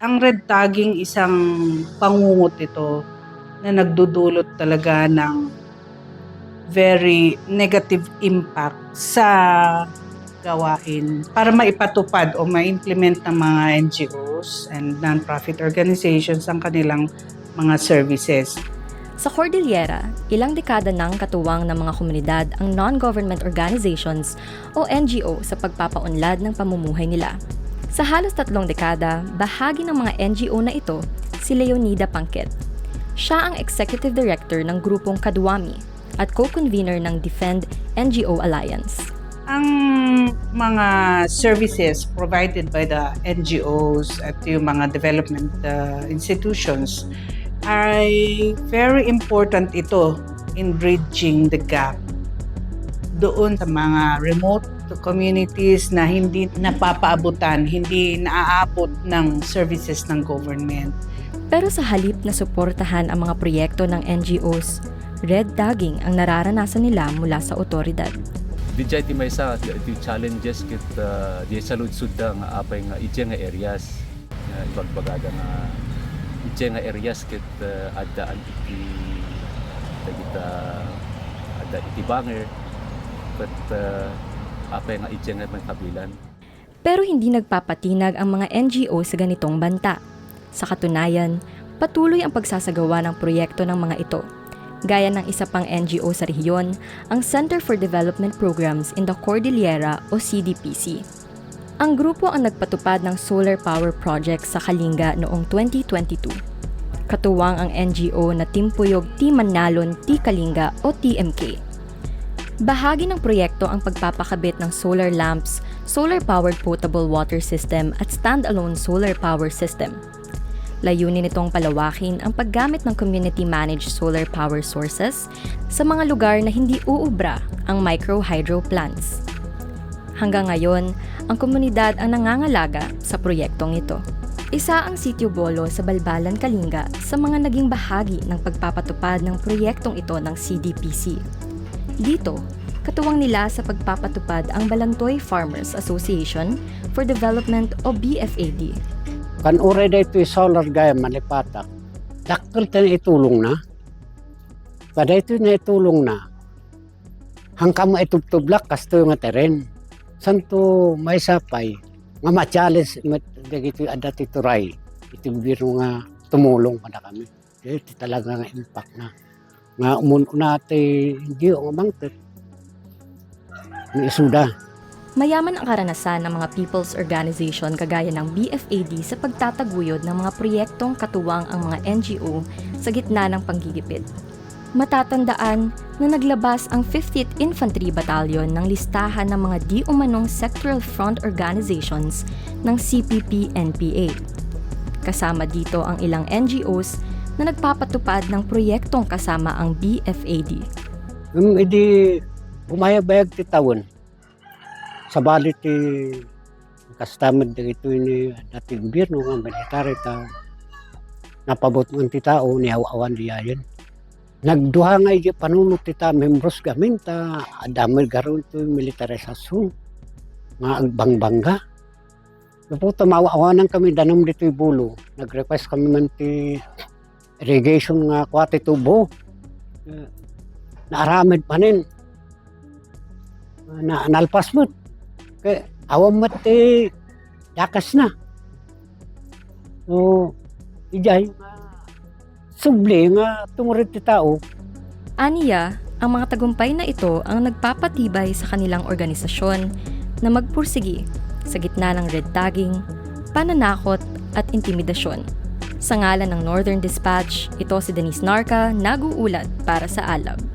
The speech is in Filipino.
ang red tagging isang pangungot ito na nagdudulot talaga ng very negative impact sa gawain para maipatupad o ma-implement ng mga NGOs and non-profit organizations ang kanilang mga services. Sa Cordillera, ilang dekada nang katuwang ng mga komunidad ang non-government organizations o NGO sa pagpapaunlad ng pamumuhay nila. Sa halos tatlong dekada, bahagi ng mga NGO na ito si Leonida Pangkit. Siya ang Executive Director ng grupong Kadwami at co-convener ng Defend NGO Alliance. Ang mga services provided by the NGOs at yung mga development uh, institutions ay very important ito in bridging the gap doon sa mga remote communities na hindi napapaabutan, hindi naaabot ng services ng government. Pero sa halip na suportahan ang mga proyekto ng NGOs, red tagging ang nararanasan nila mula sa otoridad. Dijay ti maysa ti challenges kit uh, di saludsud da nga apay nga ije nga areas nga ibagbagada nga ije nga areas kit uh, adda iti dagita adda iti banger ket uh, apay nga nga may kabilan Pero hindi nagpapatinag ang mga NGO sa ganitong banta. Sa katunayan, patuloy ang pagsasagawa ng proyekto ng mga ito. Gaya ng isa pang NGO sa rehiyon, ang Center for Development Programs in the Cordillera o CDPC. Ang grupo ang nagpatupad ng solar power project sa Kalinga noong 2022. Katuwang ang NGO na Timpuyog Timanalon Ti Kalinga o TMK. Bahagi ng proyekto ang pagpapakabit ng solar lamps, solar-powered potable water system at standalone solar power system. Layunin nitong palawakin ang paggamit ng community-managed solar power sources sa mga lugar na hindi uubra ang micro-hydro plants. Hanggang ngayon, ang komunidad ang nangangalaga sa proyektong ito. Isa ang Sitio Bolo sa Balbalan, Kalinga sa mga naging bahagi ng pagpapatupad ng proyektong ito ng CDPC. Dito, katuwang nila sa pagpapatupad ang Balantoy Farmers Association for Development o BFAD. kan ure da ito solar gaya malipatak. Dakkel ta na itulong na. Kada ito na itulong na. Hangka mo itubtublak kasto nga teren. Santo may sapay. Nga ma-challenge dagito adat ito ray. Ito nga tumulong pa na kami. Ito talaga nga impact na. Nga umun nate hindi nga mangtet. Ni isuda. Mayaman ang karanasan ng mga people's organization kagaya ng BFAD sa pagtataguyod ng mga proyektong katuwang ang mga NGO sa gitna ng panggigipit. Matatandaan na naglabas ang 50th Infantry Battalion ng listahan ng mga di umanong sectoral front organizations ng CPP-NPA. Kasama dito ang ilang NGOs na nagpapatupad ng proyektong kasama ang BFAD. Um, idi bumayag-bayag ti tawon. Sa balit ti kastamad na ito ni dati gobyerno nga military ta napabot ng ti tao ni awan di ayan. Nagduha nga iti panunot ti ta membros gamin ta adamay garo ito militarisasyon nga agbangbangga. Naputa maawanan kami danom dito bulo. Nag-request kami man ti irrigation nga kwate tubo. Eh, Naaramid pa nin na nalpas mo. Kaya awam mat eh, dakas na. So, ijay, subli nga tumurit ti tao. Aniya, ang mga tagumpay na ito ang nagpapatibay sa kanilang organisasyon na magpursigi sa gitna ng red tagging, pananakot at intimidasyon. Sa ngalan ng Northern Dispatch, ito si Denise Narca, nag-uulat para sa Alab.